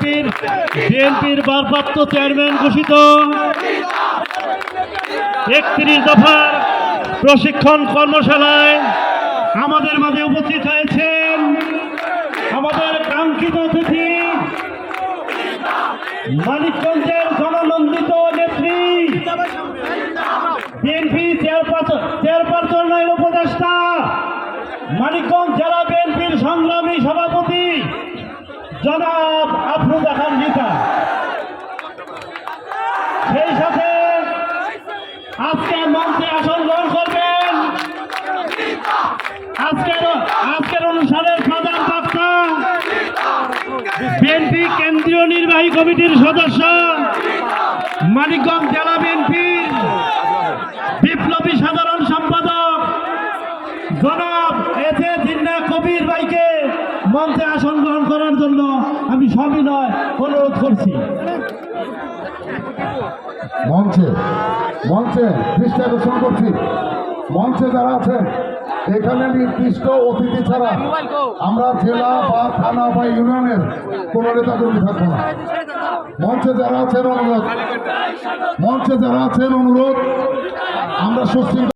বিএনপির বিএনপির ভারপ্রাপ্ত চেয়ারম্যান ঘোষিত। একত্রিশ দফার প্রশিক্ষণ কর্মশালায় আমাদের মাঝে উপস্থিত হয়েছেন আমাদের কাঙ্ক্ষিত অতিথি, মানিকগঞ্জের জননন্দিত নেত্রী, বিএনপি চেয়ারপারসন চেয়ারপারসনের উপদেষ্টা, মানিকগঞ্জ জেলা বিএনপির সংগ্রামী সভাপতি জনাব আফরুজা খান জিতা সেই সাথে আজকে মঞ্চে আসন গ্রহণ করবেন। আজকের আজকের অনুষ্ঠানের প্রধান বক্তা বিএনপি কেন্দ্রীয় নির্বাহী কমিটির সদস্য মানিকগঞ্জ জেলা বিএনপির বিপ্লবী সাধারণ সম্পাদক জনাব মঞ্চে আসন গ্রহণ করার জন্য আমি সবিনয় অনুরোধ করছি। মঞ্চে মঞ্চে দৃষ্টি আকর্ষণ করছি। মঞ্চে যারা আছেন, এখানে নির্দিষ্ট অতিথি ছাড়া আমরা জেলা বা থানা বা ইউনিয়নের কোনো নেতা কর্মী থাকব না। মঞ্চে যারা আছেন, অনুরোধ। মঞ্চে যারা আছেন, অনুরোধ। আমরা সুশৃঙ্খল